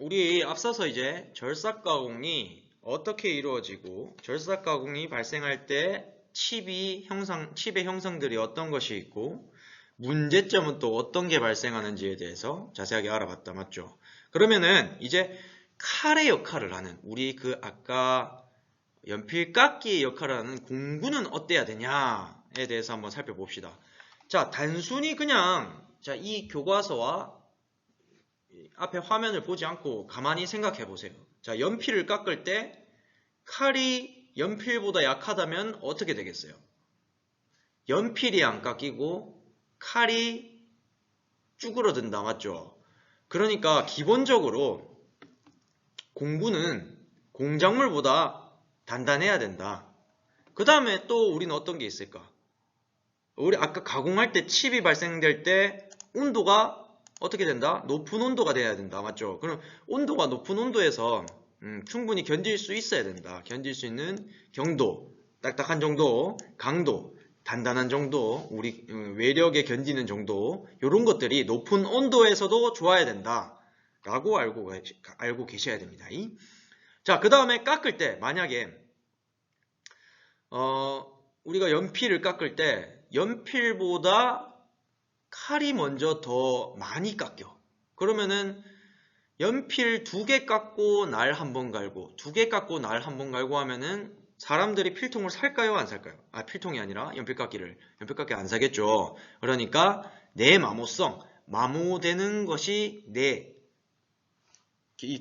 우리 앞서서 이제 절삭 가공이 어떻게 이루어지고 절삭 가공이 발생할 때 칩이 형성, 칩의 형성들이 어떤 것이 있고 문제점은 또 어떤 게 발생하는지에 대해서 자세하게 알아봤다 맞죠? 그러면은 이제 칼의 역할을 하는 우리 그 아까 연필 깎기의 역할을 하는 공구는 어때야 되냐에 대해서 한번 살펴봅시다. 자, 단순히 그냥 자, 이 교과서와 앞에 화면을 보지 않고 가만히 생각해 보세요. 자, 연필을 깎을 때 칼이 연필보다 약하다면 어떻게 되겠어요? 연필이 안 깎이고 칼이 쭈그러든다, 맞죠? 그러니까 기본적으로 공구는 공작물보다 단단해야 된다. 그 다음에 또 우리는 어떤 게 있을까? 우리 아까 가공할 때 칩이 발생될 때 온도가 어떻게 된다? 높은 온도가 돼야 된다. 맞죠? 그럼 온도가 높은 온도에서 음, 충분히 견딜 수 있어야 된다. 견딜 수 있는 경도, 딱딱한 정도, 강도, 단단한 정도, 우리 음, 외력에 견디는 정도 이런 것들이 높은 온도에서도 좋아야 된다. 라고 알고, 알고 계셔야 됩니다. 자, 그 다음에 깎을 때 만약에 어, 우리가 연필을 깎을 때 연필보다 칼이 먼저 더 많이 깎여. 그러면은 연필 두 개 깎고 날 한 번 갈고 두 개 깎고 날 한 번 갈고 하면은 사람들이 필통을 살까요 안 살까요? 아 필통이 아니라 연필 깎기를 연필 깎기 안 사겠죠. 그러니까 내 마모성 마모되는 것이 내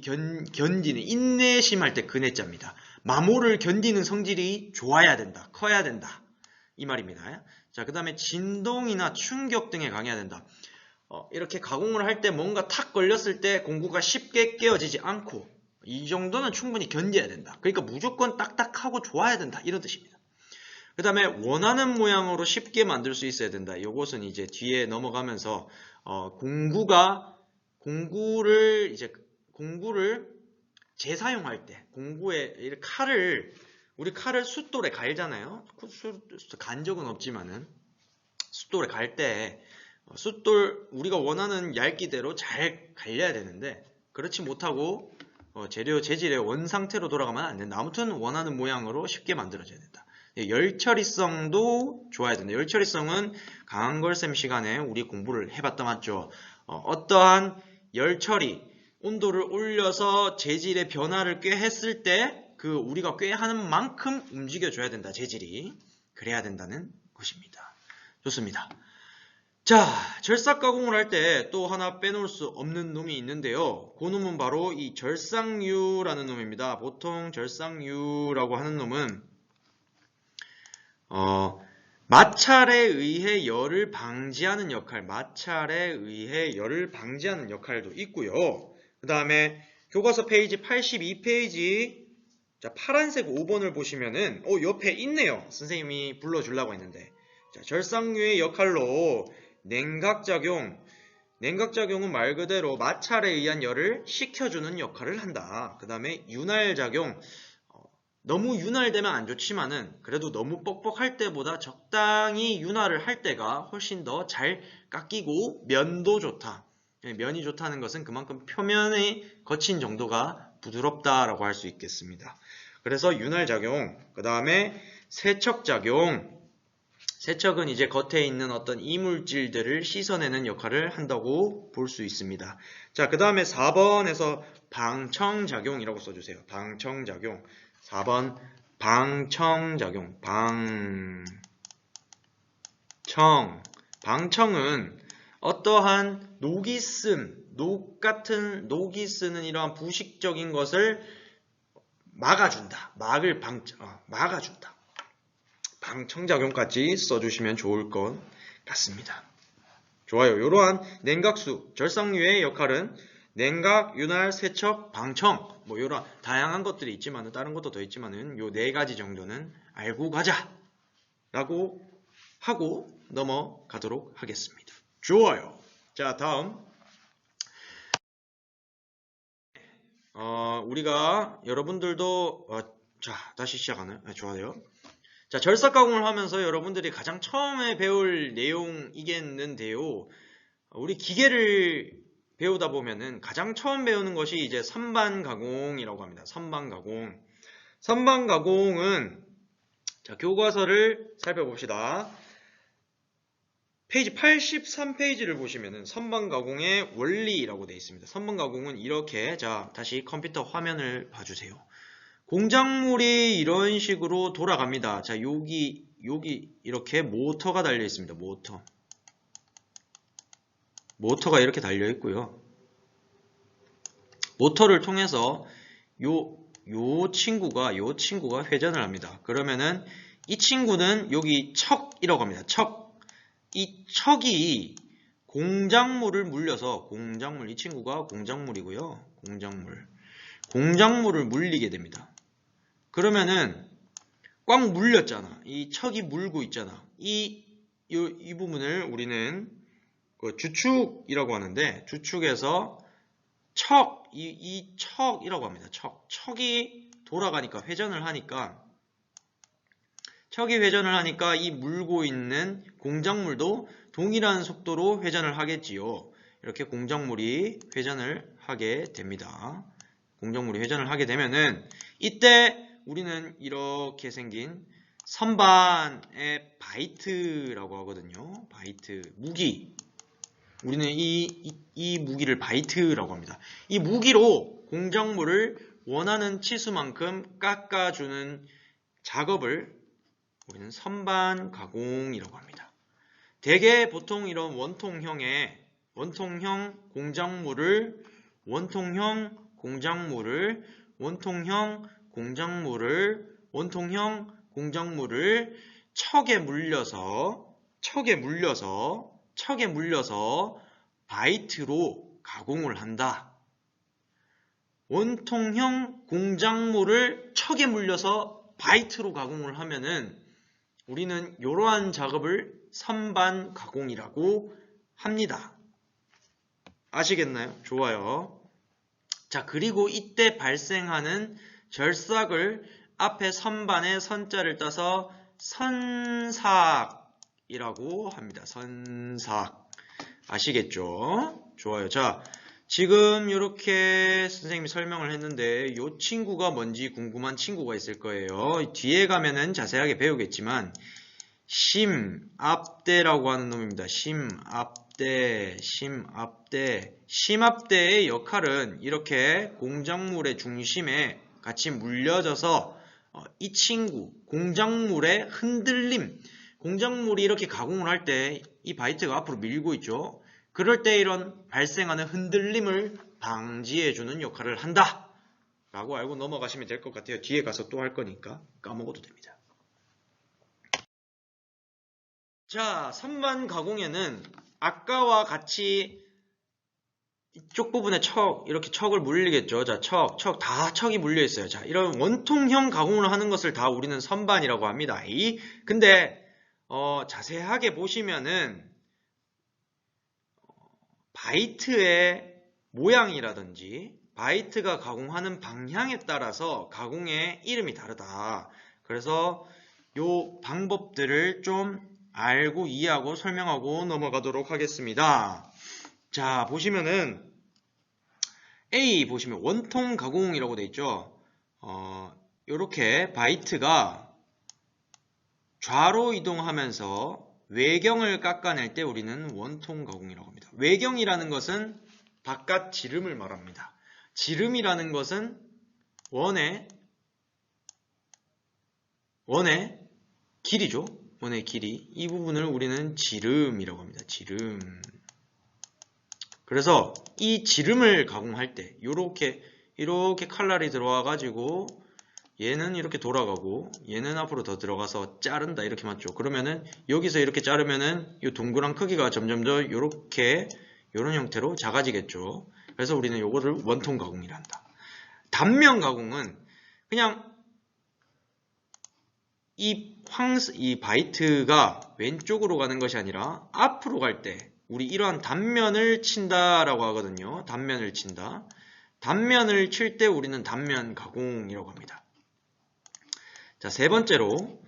견, 견디는 인내심 할때 근해자입니다. 마모를 견디는 성질이 좋아야 된다. 커야 된다. 이 말입니다. 자, 그 다음에 진동이나 충격 등에 강해야 된다. 어, 이렇게 가공을 할 때 뭔가 탁 걸렸을 때 공구가 쉽게 깨어지지 않고 이 정도는 충분히 견뎌야 된다. 그러니까 무조건 딱딱하고 좋아야 된다. 이런 뜻입니다. 그 다음에 원하는 모양으로 쉽게 만들 수 있어야 된다. 이것은 이제 뒤에 넘어가면서 어, 공구가 공구를 이제 공구를 재사용할 때 공구에 칼을 우리 칼을 숫돌에 갈잖아요. 간 적은 없지만은 숫돌에 갈 때 숫돌 우리가 원하는 얇기대로 잘 갈려야 되는데 그렇지 못하고 어, 재료 재질의 원 상태로 돌아가면 안 된다. 아무튼 원하는 모양으로 쉽게 만들어져야 된다. 예, 열처리성도 좋아야 된다. 열처리성은 강한 걸쌤 시간에 우리 공부를 해봤다 맞죠? 어, 떠한 열처리 온도를 올려서 재질의 변화를 꽤 했을 때 그 우리가 꽤 하는 만큼 움직여줘야 된다. 재질이. 그래야 된다는 것입니다. 좋습니다. 자, 절삭 가공을 할 때 또 하나 빼놓을 수 없는 놈이 있는데요. 그 놈은 바로 이 절삭유라는 놈입니다. 보통 절삭유라고 하는 놈은 어, 마찰에 의해 열을 방지하는 역할, 마찰에 의해 열을 방지하는 역할도 있고요. 그 다음에 교과서 페이지 82페이지 자, 파란색 5번을 보시면은, 어, 옆에 있네요. 선생님이 불러주려고 했는데. 자, 절상류의 역할로 냉각작용. 냉각작용은 말 그대로 마찰에 의한 열을 식혀주는 역할을 한다. 그 다음에 윤활작용. 어, 너무 윤활되면 안 좋지만은, 그래도 너무 뻑뻑할 때보다 적당히 윤활을 할 때가 훨씬 더 잘 깎이고 면도 좋다. 예, 면이 좋다는 것은 그만큼 표면의 거친 정도가 부드럽다라고 할 수 있겠습니다. 그래서 윤활작용, 그 다음에 세척작용, 세척은 이제 겉에 있는 어떤 이물질들을 씻어내는 역할을 한다고 볼 수 있습니다. 자, 그 다음에 4번에서 방청작용이라고 써주세요. 방청작용. 4번 방청작용. 방청. 방청은 어떠한 녹이 쓴, 녹 같은 녹이 쓰는 이러한 부식적인 것을 막아준다. 막을 방, 어, 막아준다. 방청작용까지 써주시면 좋을 것 같습니다. 좋아요. 이러한 냉각수, 절상류의 역할은 냉각, 윤활, 세척, 방청 뭐 이런 다양한 것들이 있지만 다른 것도 더 있지만은 요 네 가지 정도는 알고 가자 라고 하고 넘어가도록 하겠습니다. 좋아요. 자 다음 어, 우리가 여러분들도 어, 자 다시 시작하나요? 네, 좋아요. 자 절삭 가공을 하면서 여러분들이 가장 처음에 배울 내용이겠는데요. 우리 기계를 배우다 보면은 가장 처음 배우는 것이 이제 선반 가공이라고 합니다. 선반 가공. 선반 가공은 자, 교과서를 살펴봅시다. 페이지 83페이지를 보시면은 선반 가공의 원리라고 되어 있습니다. 선반 가공은 이렇게 자, 다시 컴퓨터 화면을 봐 주세요. 공작물이 이런 식으로 돌아갑니다. 자, 여기 여기 이렇게 모터가 달려 있습니다. 모터. 모터가 이렇게 달려 있고요. 모터를 통해서 요, 요 친구가, 요 친구가 회전을 합니다. 그러면은 이 친구는 여기 척이라고 합니다. 척. 이 척이 공작물을 물려서, 공작물, 이 친구가 공작물이고요. 공작물. 공작물을 물리게 됩니다. 그러면은 꽉 물렸잖아. 이 척이 물고 있잖아. 이, 이, 이 부분을 우리는 그 주축이라고 하는데 주축에서 척, 이, 이 척이라고 합니다. 척. 척이 돌아가니까 회전을 하니까 척이 회전을 하니까 이 물고 있는 공작물도 동일한 속도로 회전을 하겠지요. 이렇게 공작물이 회전을 하게 됩니다. 공작물이 회전을 하게 되면은 이때 우리는 이렇게 생긴 선반의 바이트라고 하거든요. 바이트, 무기. 우리는 이, 이, 이 무기를 바이트라고 합니다. 이 무기로 공작물을 원하는 치수만큼 깎아주는 작업을 우리는 선반 가공이라고 합니다. 대개 보통 이런 원통형의 원통형 공작물을 원통형 공작물을 원통형 공작물을 원통형 공작물을 척에 물려서 척에 물려서 척에 물려서 바이트로 가공을 한다. 원통형 공작물을 척에 물려서 바이트로 가공을 하면은 우리는 이러한 작업을 선반 가공이라고 합니다. 아시겠나요? 좋아요. 자, 그리고 이때 발생하는 절삭을 앞에 선반에 선자를 따서 선삭이라고 합니다. 선삭. 아시겠죠? 좋아요. 자, 지금 이렇게 선생님이 설명을 했는데 이 친구가 뭔지 궁금한 친구가 있을 거예요. 뒤에 가면은 자세하게 배우겠지만 심압대라고 하는 놈입니다. 심압대, 심압대. 심압대의 역할은 이렇게 공작물의 중심에 같이 물려져서 어, 이 친구 공작물의 흔들림 공작물이 이렇게 가공을 할 때 이 바이트가 앞으로 밀고 있죠. 그럴 때 이런 발생하는 흔들림을 방지해주는 역할을 한다. 라고 알고 넘어가시면 될 것 같아요. 뒤에 가서 또 할 거니까 까먹어도 됩니다. 자, 선반 가공에는 아까와 같이 이쪽 부분에 척, 이렇게 척을 물리겠죠. 자, 척, 척, 다 척이 물려 있어요. 자, 이런 원통형 가공을 하는 것을 다 우리는 선반이라고 합니다. 이, 근데, 어, 자세하게 보시면은, 바이트의 모양이라든지, 바이트가 가공하는 방향에 따라서 가공의 이름이 다르다. 그래서 요 방법들을 좀 알고 이해하고 설명하고 넘어가도록 하겠습니다. 자, 보시면은 A 보시면 원통 가공이라고 되어 있죠. 어, 이렇게 바이트가 좌로 이동하면서 외경을 깎아낼 때 우리는 원통 가공이라고 합니다. 외경이라는 것은 바깥 지름을 말합니다. 지름이라는 것은 원의 원의 길이죠. 원의 길이. 이 부분을 우리는 지름이라고 합니다. 지름. 그래서 이 지름을 가공할 때 이렇게 이렇게 칼날이 들어와 가지고 얘는 이렇게 돌아가고 얘는 앞으로 더 들어가서 자른다 이렇게 맞죠 그러면은 여기서 이렇게 자르면은 이 동그란 크기가 점점 더 이렇게 이런 형태로 작아지겠죠 그래서 우리는 이거를 원통 가공이라 한다 단면 가공은 그냥 이 황스 이 바이트가 왼쪽으로 가는 것이 아니라 앞으로 갈 때 우리 이러한 단면을 친다라고 하거든요. 단면을 친다. 단면을 칠 때 우리는 단면 가공이라고 합니다. 자, 세 번째로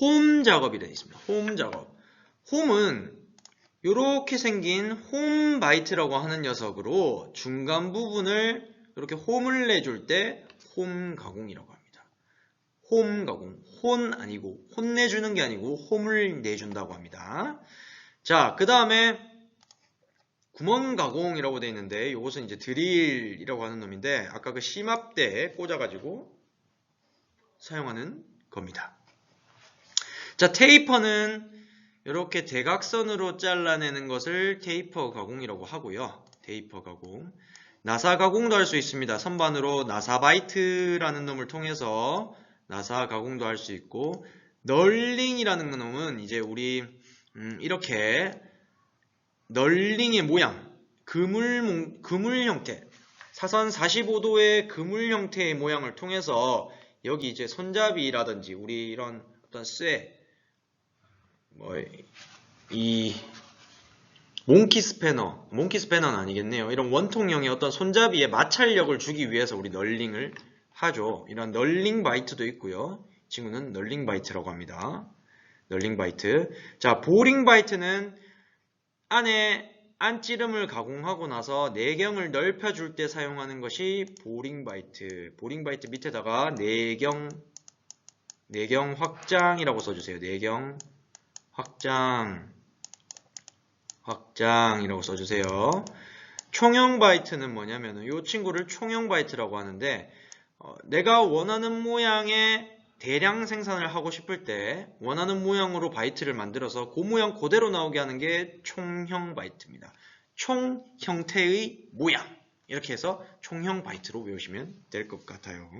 홈 작업이 되어 있습니다. 홈 작업. 홈은 이렇게 생긴 홈 바이트라고 하는 녀석으로 중간 부분을 이렇게 홈을 내줄 때 홈 가공이라고 합니다. 홈 가공. 혼 아니고 혼내주는 게 아니고 홈을 내준다고 합니다. 자, 그 다음에 구멍 가공이라고 되어 있는데 이것은 이제 드릴이라고 하는 놈인데 아까 그 심압대에 꽂아가지고 사용하는 겁니다. 자, 테이퍼는 이렇게 대각선으로 잘라내는 것을 테이퍼 가공이라고 하고요. 테이퍼 가공. 나사 가공도 할 수 있습니다. 선반으로 나사바이트라는 놈을 통해서 나사 가공도 할 수 있고 널링이라는 놈은 이제 우리 음, 이렇게 널링의 모양, 그물, 몽- 그물 형태, 사선 45도의 그물 형태의 모양을 통해서 여기 이제 손잡이라든지 우리 이런 어떤 쇠, 뭐, 이, 몽키 스패너, 몽키 스패너는 아니겠네요. 이런 원통형의 어떤 손잡이에 마찰력을 주기 위해서 우리 널링을 하죠. 이런 널링 바이트도 있고요. 이 친구는 널링 바이트라고 합니다. 널링 바이트. 자, 보링 바이트는 안에 안찌름을 가공하고 나서 내경을 넓혀줄 때 사용하는 것이 보링 바이트. 보링 바이트 밑에다가 내경, 내경 확장이라고 써주세요. 내경 확장, 확장이라고 써주세요. 총형 바이트는 뭐냐면은 이 친구를 총형 바이트라고 하는데 어, 내가 원하는 모양의 대량 생산을 하고 싶을 때 원하는 모양으로 바이트를 만들어서 그 모양 그대로 나오게 하는 게 총형 바이트입니다. 총 형태의 모양 이렇게 해서 총형 바이트로 외우시면 될 것 같아요.